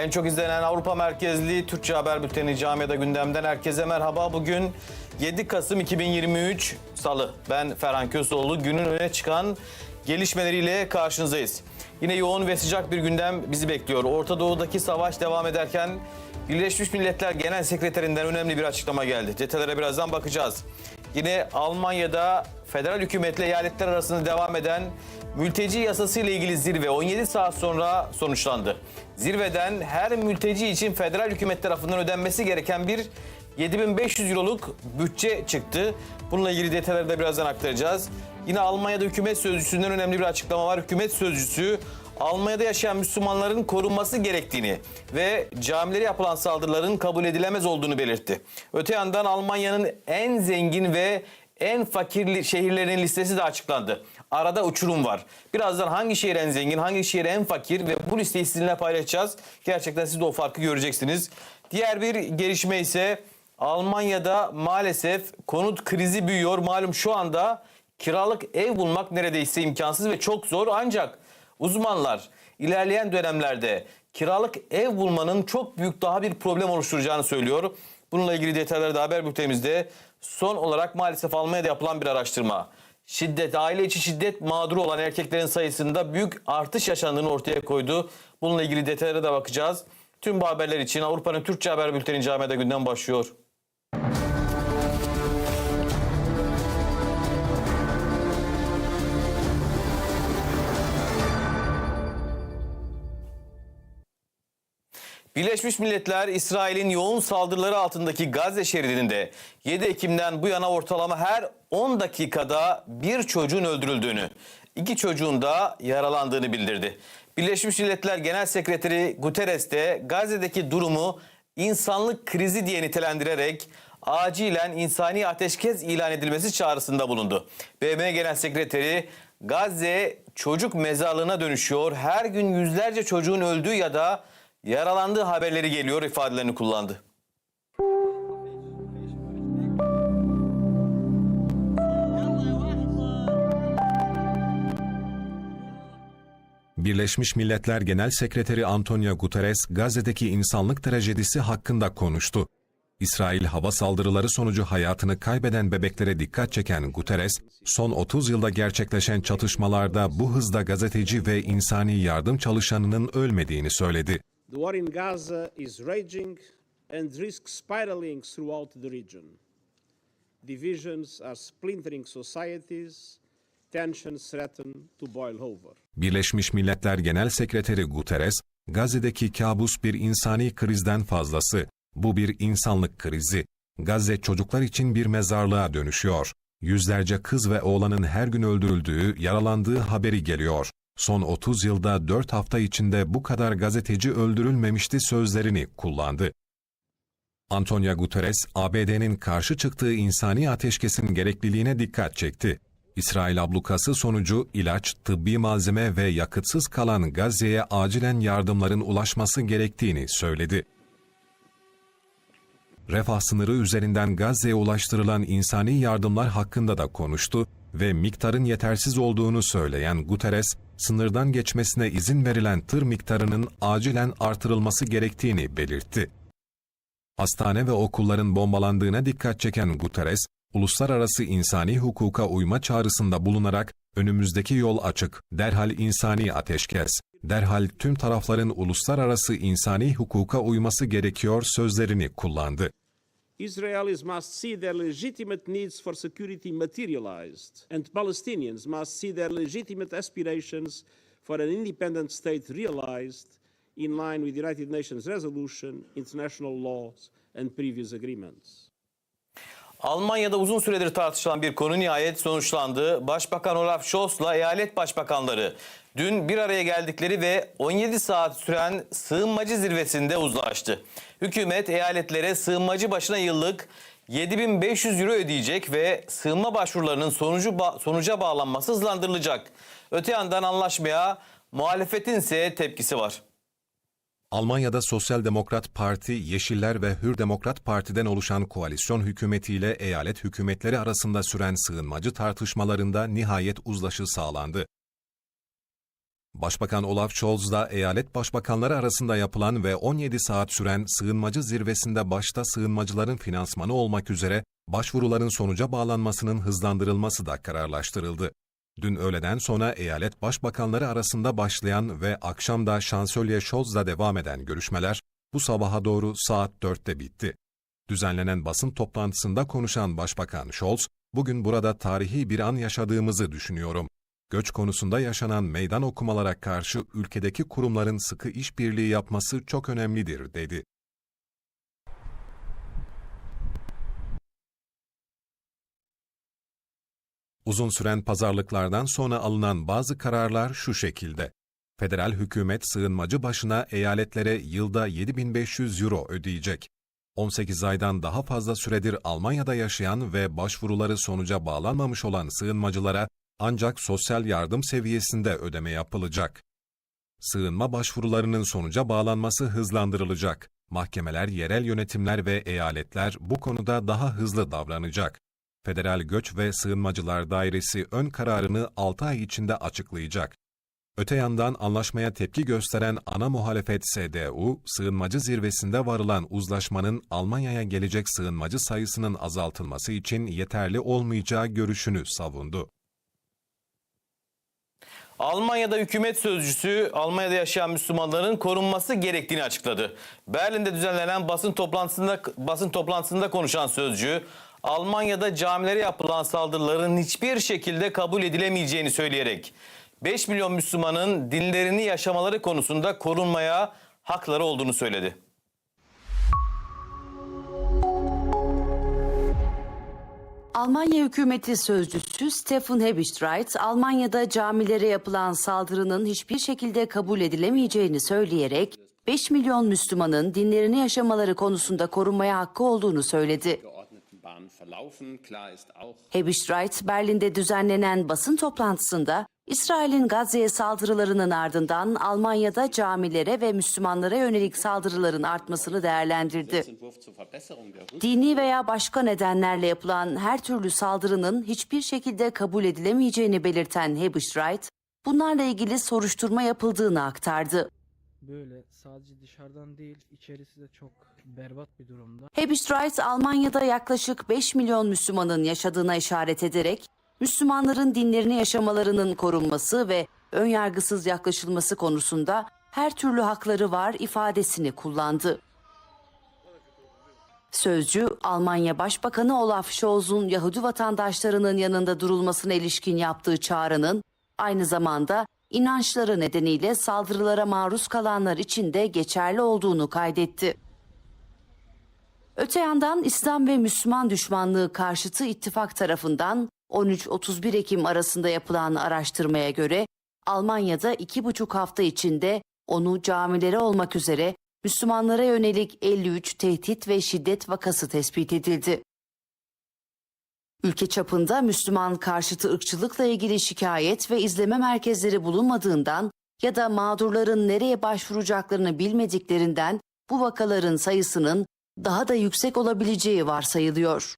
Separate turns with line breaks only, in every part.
En çok izlenen Avrupa merkezli Türkçe haber bülteni Camiada gündemden herkese merhaba. Bugün 7 Kasım 2023 Salı. Ben Ferhan Kösoğlu. Günün öne çıkan gelişmeleriyle karşınızdayız. Yine yoğun ve sıcak bir gündem bizi bekliyor. Orta Doğu'daki savaş devam ederken Birleşmiş Milletler Genel Sekreterinden önemli bir açıklama geldi. Detaylara birazdan bakacağız. Yine Almanya'da federal hükümetle eyaletler arasında devam eden mülteci yasası ile ilgili zirve 17 saat sonra sonuçlandı. Zirveden her mülteci için federal hükümet tarafından ödenmesi gereken bir 7500 euroluk bütçe çıktı. Bununla ilgili detayları da birazdan aktaracağız. Yine Almanya'da hükümet sözcüsünden önemli bir açıklama var. Hükümet sözcüsü Almanya'da yaşayan Müslümanların korunması gerektiğini ve camilere yapılan saldırıların kabul edilemez olduğunu belirtti. Öte yandan Almanya'nın en zengin ve en fakir şehirlerinin listesi de açıklandı. Arada uçurum var. Birazdan hangi şehir en zengin, hangi şehir en fakir ve bu listeyi sizinle paylaşacağız. Gerçekten siz de o farkı göreceksiniz. Diğer bir gelişme ise Almanya'da maalesef konut krizi büyüyor. Malum şu anda kiralık ev bulmak neredeyse imkansız ve çok zor ancak uzmanlar ilerleyen dönemlerde kiralık ev bulmanın çok büyük daha bir problem oluşturacağını söylüyor. Bununla ilgili detayları da haber bültenimizde son olarak maalesef Almanya'da yapılan bir araştırma. Şiddet, aile içi şiddet mağduru olan erkeklerin sayısında büyük artış yaşandığını ortaya koydu. Bununla ilgili detaylara da bakacağız. Tüm bu haberler için Avrupa'nın Türkçe Haber Bülteni Camiada günden başlıyor. Birleşmiş Milletler İsrail'in yoğun saldırıları altındaki Gazze şeridinde 7 Ekim'den bu yana ortalama her 10 dakikada bir çocuğun öldürüldüğünü, iki çocuğun da yaralandığını bildirdi. Birleşmiş Milletler Genel Sekreteri Guterres de Gazze'deki durumu insanlık krizi diye nitelendirerek acilen insani ateşkes ilan edilmesi çağrısında bulundu. BM Genel Sekreteri Gazze çocuk mezarlığına dönüşüyor. Her gün yüzlerce çocuğun öldüğü ya da yaralandığı haberleri geliyor ifadelerini kullandı.
Birleşmiş Milletler Genel Sekreteri Antonio Guterres, Gazze'deki insanlık trajedisi hakkında konuştu. İsrail hava saldırıları sonucu hayatını kaybeden bebeklere dikkat çeken Guterres, son 30 yılda gerçekleşen çatışmalarda bu hızda gazeteci ve insani yardım çalışanının ölmediğini söyledi.
The war in Gaza is raging and risks spiraling throughout the region. Divisions are splintering societies, tensions threaten to boil over.
Birleşmiş Milletler Genel Sekreteri Guterres, Gazze'deki kabus bir insani krizden fazlası. Bu bir insanlık krizi. Gazze çocuklar için bir mezarlığa dönüşüyor. Yüzlerce kız ve oğlanın her gün öldürüldüğü, yaralandığı haberi geliyor. Son 30 yılda 4 hafta içinde bu kadar gazeteci öldürülmemişti sözlerini kullandı. Antonio Guterres, ABD'nin karşı çıktığı insani ateşkesin gerekliliğine dikkat çekti. İsrail ablukası sonucu ilaç, tıbbi malzeme ve yakıtsız kalan Gazze'ye acilen yardımların ulaşması gerektiğini söyledi. Refah sınırı üzerinden Gazze'ye ulaştırılan insani yardımlar hakkında da konuştu ve miktarın yetersiz olduğunu söyleyen Guterres, sınırdan geçmesine izin verilen tır miktarının acilen artırılması gerektiğini belirtti. Hastane ve okulların bombalandığına dikkat çeken Guterres, uluslararası insani hukuka uyma çağrısında bulunarak önümüzdeki yol açık, derhal insani ateşkes, derhal tüm tarafların uluslararası insani hukuka uyması gerekiyor sözlerini kullandı.
Israelis must see their legitimate needs for security materialized, and Palestinians must see their legitimate aspirations for an independent state realized in line with United Nations resolution, international laws, and previous agreements.
Almanya'da uzun süredir tartışılan bir konu nihayet sonuçlandı. Başbakan Olaf Scholz'la eyalet başbakanları dün bir araya geldikleri ve 17 saat süren sığınmacı zirvesinde uzlaştı. Hükümet eyaletlere sığınmacı başına yıllık 7500 euro ödeyecek ve sığınma başvurularının sonucu ba- sonuca bağlanması hızlandırılacak. Öte yandan anlaşmaya muhalefetin ise tepkisi var.
Almanya'da Sosyal Demokrat Parti, Yeşiller ve Hür Demokrat Parti'den oluşan koalisyon hükümetiyle eyalet hükümetleri arasında süren sığınmacı tartışmalarında nihayet uzlaşı sağlandı. Başbakan Olaf Scholz da eyalet başbakanları arasında yapılan ve 17 saat süren sığınmacı zirvesinde başta sığınmacıların finansmanı olmak üzere başvuruların sonuca bağlanmasının hızlandırılması da kararlaştırıldı. Dün öğleden sonra eyalet başbakanları arasında başlayan ve akşamda şansölye Scholz'la devam eden görüşmeler bu sabaha doğru saat 4'te bitti. Düzenlenen basın toplantısında konuşan Başbakan Scholz, bugün burada tarihi bir an yaşadığımızı düşünüyorum. Göç konusunda yaşanan meydan okumalara karşı ülkedeki kurumların sıkı işbirliği yapması çok önemlidir, dedi. Uzun süren pazarlıklardan sonra alınan bazı kararlar şu şekilde. Federal hükümet sığınmacı başına eyaletlere yılda 7500 euro ödeyecek. 18 aydan daha fazla süredir Almanya'da yaşayan ve başvuruları sonuca bağlanmamış olan sığınmacılara ancak sosyal yardım seviyesinde ödeme yapılacak. Sığınma başvurularının sonuca bağlanması hızlandırılacak. Mahkemeler, yerel yönetimler ve eyaletler bu konuda daha hızlı davranacak. Federal Göç ve Sığınmacılar Dairesi ön kararını 6 ay içinde açıklayacak. Öte yandan anlaşmaya tepki gösteren ana muhalefet CDU, sığınmacı zirvesinde varılan uzlaşmanın Almanya'ya gelecek sığınmacı sayısının azaltılması için yeterli olmayacağı görüşünü savundu.
Almanya'da hükümet sözcüsü Almanya'da yaşayan Müslümanların korunması gerektiğini açıkladı. Berlin'de düzenlenen basın toplantısında basın toplantısında konuşan sözcü Almanya'da camilere yapılan saldırıların hiçbir şekilde kabul edilemeyeceğini söyleyerek 5 milyon Müslümanın dinlerini yaşamaları konusunda korunmaya hakları olduğunu söyledi.
Almanya hükümeti sözcüsü Stefan Hebestreit, Almanya'da camilere yapılan saldırının hiçbir şekilde kabul edilemeyeceğini söyleyerek 5 milyon Müslümanın dinlerini yaşamaları konusunda korunmaya hakkı olduğunu söyledi. Hebestreit, Berlin'de düzenlenen basın toplantısında İsrail'in Gazze'ye saldırılarının ardından Almanya'da camilere ve Müslümanlara yönelik saldırıların artmasını değerlendirdi. Dini veya başka nedenlerle yapılan her türlü saldırının hiçbir şekilde kabul edilemeyeceğini belirten Hebestreit, bunlarla ilgili soruşturma yapıldığını aktardı.
Böyle sadece dışarıdan değil içerisi de çok berbat bir durumda.
Hebestreit, Almanya'da yaklaşık 5 milyon Müslümanın yaşadığına işaret ederek, Müslümanların dinlerini yaşamalarının korunması ve önyargısız yaklaşılması konusunda her türlü hakları var ifadesini kullandı. Sözcü, Almanya Başbakanı Olaf Scholz'un Yahudi vatandaşlarının yanında durulmasına ilişkin yaptığı çağrının aynı zamanda inançları nedeniyle saldırılara maruz kalanlar için de geçerli olduğunu kaydetti. Öte yandan İslam ve Müslüman düşmanlığı karşıtı ittifak tarafından 13-31 Ekim arasında yapılan araştırmaya göre Almanya'da iki buçuk hafta içinde onu camilere olmak üzere Müslümanlara yönelik 53 tehdit ve şiddet vakası tespit edildi. Ülke çapında Müslüman karşıtı ırkçılıkla ilgili şikayet ve izleme merkezleri bulunmadığından ya da mağdurların nereye başvuracaklarını bilmediklerinden bu vakaların sayısının daha da yüksek olabileceği varsayılıyor.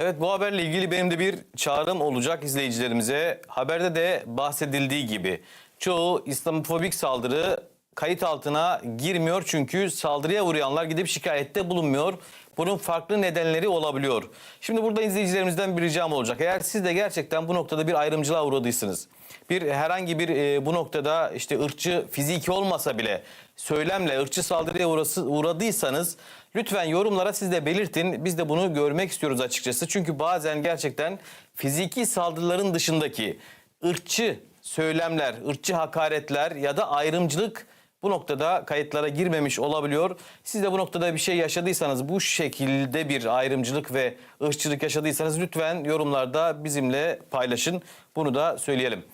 Evet bu haberle ilgili benim de bir çağrım olacak izleyicilerimize. Haberde de bahsedildiği gibi çoğu İslamofobik saldırı kayıt altına girmiyor çünkü saldırıya uğrayanlar gidip şikayette bulunmuyor. Bunun farklı nedenleri olabiliyor. Şimdi burada izleyicilerimizden bir ricam olacak. Eğer siz de gerçekten bu noktada bir ayrımcılığa uğradıysanız, bir herhangi bir e, bu noktada işte ırkçı fiziki olmasa bile söylemle ırkçı saldırıya uğrası, uğradıysanız lütfen yorumlara siz de belirtin. Biz de bunu görmek istiyoruz açıkçası. Çünkü bazen gerçekten fiziki saldırıların dışındaki ırkçı söylemler, ırkçı hakaretler ya da ayrımcılık bu noktada kayıtlara girmemiş olabiliyor. Siz de bu noktada bir şey yaşadıysanız, bu şekilde bir ayrımcılık ve ırkçılık yaşadıysanız lütfen yorumlarda bizimle paylaşın. Bunu da söyleyelim.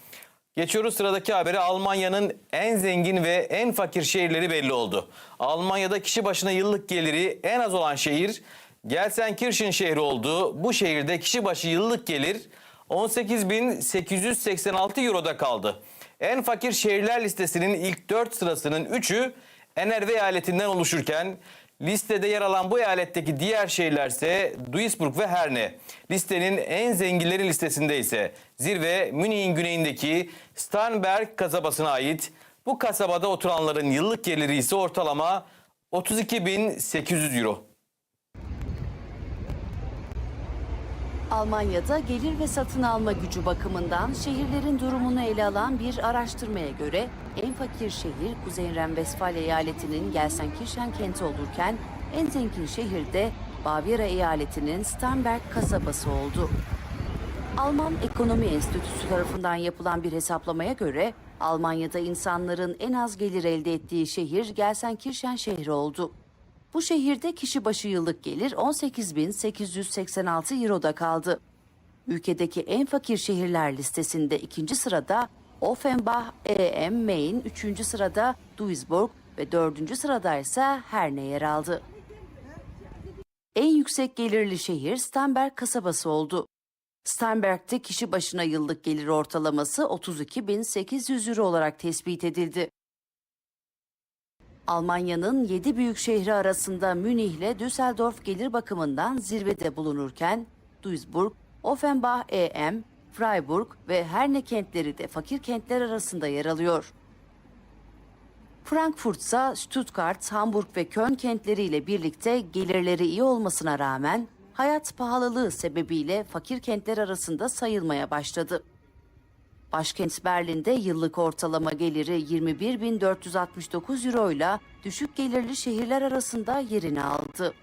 Geçiyoruz sıradaki habere. Almanya'nın en zengin ve en fakir şehirleri belli oldu. Almanya'da kişi başına yıllık geliri en az olan şehir Gelsenkirchen şehri oldu. Bu şehirde kişi başı yıllık gelir 18.886 Euro'da kaldı. En fakir şehirler listesinin ilk 4 sırasının 3'ü Enerve eyaletinden oluşurken Listede yer alan bu eyaletteki diğer şehirlerse Duisburg ve Herne. Listenin en zenginleri listesinde ise zirve Münih'in güneyindeki Starnberg kasabasına ait. Bu kasabada oturanların yıllık geliri ise ortalama 32.800 euro.
Almanya'da gelir ve satın alma gücü bakımından şehirlerin durumunu ele alan bir araştırmaya göre en fakir şehir Kuzey Ren-Vesfalya eyaletinin Gelsenkirchen kenti olurken en zengin şehir de Bavyera eyaletinin Starnberg kasabası oldu. Alman Ekonomi Enstitüsü tarafından yapılan bir hesaplamaya göre Almanya'da insanların en az gelir elde ettiği şehir Gelsenkirchen şehri oldu. Bu şehirde kişi başı yıllık gelir 18.886 Euro'da kaldı. Ülkedeki en fakir şehirler listesinde ikinci sırada Offenbach EM Main, üçüncü sırada Duisburg ve dördüncü sırada ise Herne yer aldı. En yüksek gelirli şehir Starnberg kasabası oldu. Starnberg'de kişi başına yıllık gelir ortalaması 32.800 euro olarak tespit edildi. Almanya'nın 7 büyük şehri arasında Münih ile Düsseldorf gelir bakımından zirvede bulunurken Duisburg, Offenbach EM, Freiburg ve Herne kentleri de fakir kentler arasında yer alıyor. Frankfurt ise Stuttgart, Hamburg ve Köln kentleriyle birlikte gelirleri iyi olmasına rağmen hayat pahalılığı sebebiyle fakir kentler arasında sayılmaya başladı. Başkent Berlin'de yıllık ortalama geliri 21.469 euro ile düşük gelirli şehirler arasında yerini aldı.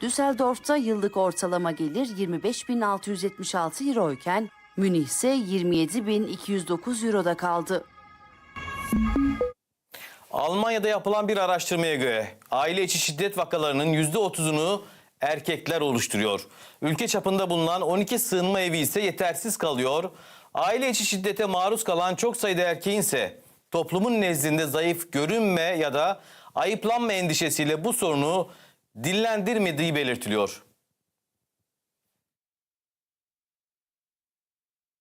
Düsseldorf'ta yıllık ortalama gelir 25.676 euro iken Münih ise 27.209 euroda kaldı.
Almanya'da yapılan bir araştırmaya göre aile içi şiddet vakalarının %30'unu erkekler oluşturuyor. Ülke çapında bulunan 12 sığınma evi ise yetersiz kalıyor. Aile içi şiddete maruz kalan çok sayıda erkeğin ise toplumun nezdinde zayıf görünme ya da ayıplanma endişesiyle bu sorunu dillendirmediği belirtiliyor.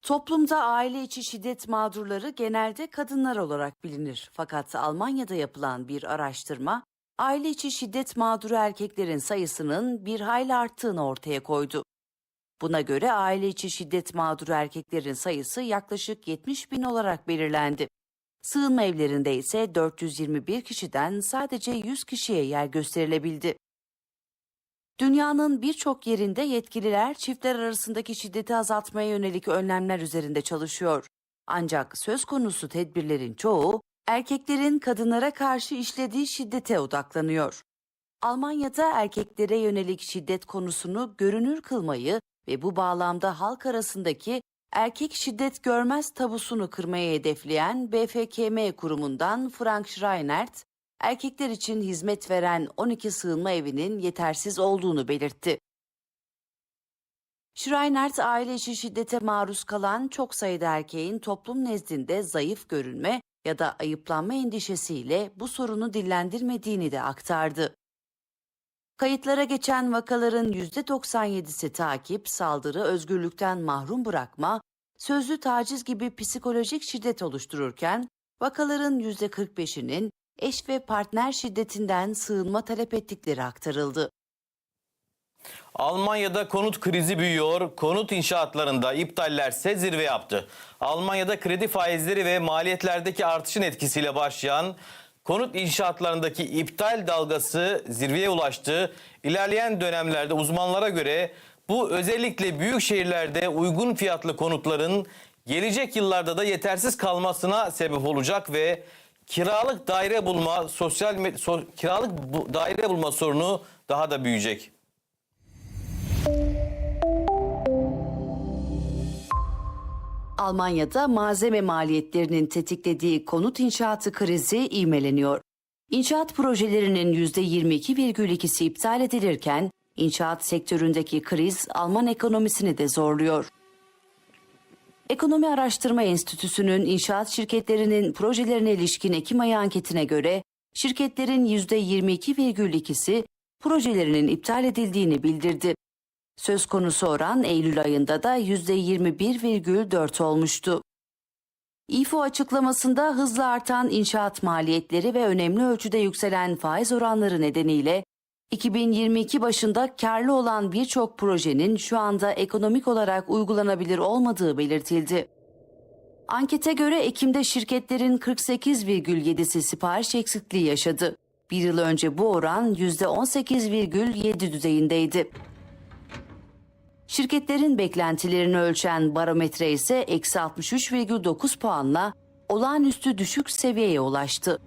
Toplumda aile içi şiddet mağdurları genelde kadınlar olarak bilinir. Fakat Almanya'da yapılan bir araştırma, aile içi şiddet mağduru erkeklerin sayısının bir hayli arttığını ortaya koydu. Buna göre aile içi şiddet mağduru erkeklerin sayısı yaklaşık 70 bin olarak belirlendi. Sığınma evlerinde ise 421 kişiden sadece 100 kişiye yer gösterilebildi. Dünyanın birçok yerinde yetkililer çiftler arasındaki şiddeti azaltmaya yönelik önlemler üzerinde çalışıyor. Ancak söz konusu tedbirlerin çoğu erkeklerin kadınlara karşı işlediği şiddete odaklanıyor. Almanya'da erkeklere yönelik şiddet konusunu görünür kılmayı ve bu bağlamda halk arasındaki erkek şiddet görmez tabusunu kırmayı hedefleyen BFKM kurumundan Frank Schreinert, erkekler için hizmet veren 12 sığınma evinin yetersiz olduğunu belirtti. Schreinert aile içi şiddete maruz kalan çok sayıda erkeğin toplum nezdinde zayıf görünme ya da ayıplanma endişesiyle bu sorunu dillendirmediğini de aktardı. Kayıtlara geçen vakaların %97'si takip, saldırı, özgürlükten mahrum bırakma, sözlü taciz gibi psikolojik şiddet oluştururken, vakaların %45'inin eş ve partner şiddetinden sığınma talep ettikleri aktarıldı.
Almanya'da konut krizi büyüyor. Konut inşaatlarında iptallerse zirve yaptı. Almanya'da kredi faizleri ve maliyetlerdeki artışın etkisiyle başlayan konut inşaatlarındaki iptal dalgası zirveye ulaştı. İlerleyen dönemlerde uzmanlara göre bu özellikle büyük şehirlerde uygun fiyatlı konutların gelecek yıllarda da yetersiz kalmasına sebep olacak ve kiralık daire bulma sosyal so- kiralık bu- daire bulma sorunu daha da büyüyecek.
Almanya'da malzeme maliyetlerinin tetiklediği konut inşaatı krizi ivmeleniyor. İnşaat projelerinin %22,2'si iptal edilirken inşaat sektöründeki kriz Alman ekonomisini de zorluyor. Ekonomi Araştırma Enstitüsü'nün inşaat şirketlerinin projelerine ilişkin Ekim ayı anketine göre şirketlerin %22,2'si projelerinin iptal edildiğini bildirdi. Söz konusu oran Eylül ayında da %21,4 olmuştu. İFO açıklamasında hızla artan inşaat maliyetleri ve önemli ölçüde yükselen faiz oranları nedeniyle 2022 başında karlı olan birçok projenin şu anda ekonomik olarak uygulanabilir olmadığı belirtildi. Ankete göre Ekim'de şirketlerin 48,7'si sipariş eksikliği yaşadı. Bir yıl önce bu oran %18,7 düzeyindeydi. Şirketlerin beklentilerini ölçen barometre ise eksi 63,9 puanla olağanüstü düşük seviyeye ulaştı.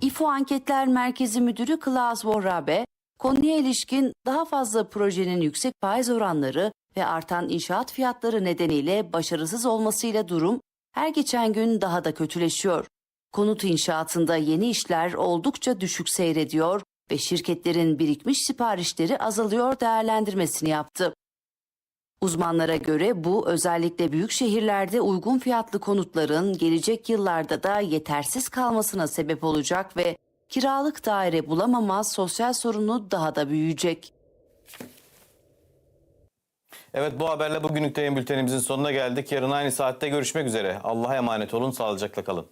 İFO Anketler Merkezi Müdürü Klaus Vorrabe, konuya ilişkin daha fazla projenin yüksek faiz oranları ve artan inşaat fiyatları nedeniyle başarısız olmasıyla durum her geçen gün daha da kötüleşiyor. Konut inşaatında yeni işler oldukça düşük seyrediyor ve şirketlerin birikmiş siparişleri azalıyor değerlendirmesini yaptı. Uzmanlara göre bu özellikle büyük şehirlerde uygun fiyatlı konutların gelecek yıllarda da yetersiz kalmasına sebep olacak ve kiralık daire bulamama sosyal sorunu daha da büyüyecek.
Evet bu haberle bugünlük yayın bültenimizin sonuna geldik. Yarın aynı saatte görüşmek üzere. Allah'a emanet olun, sağlıcakla kalın.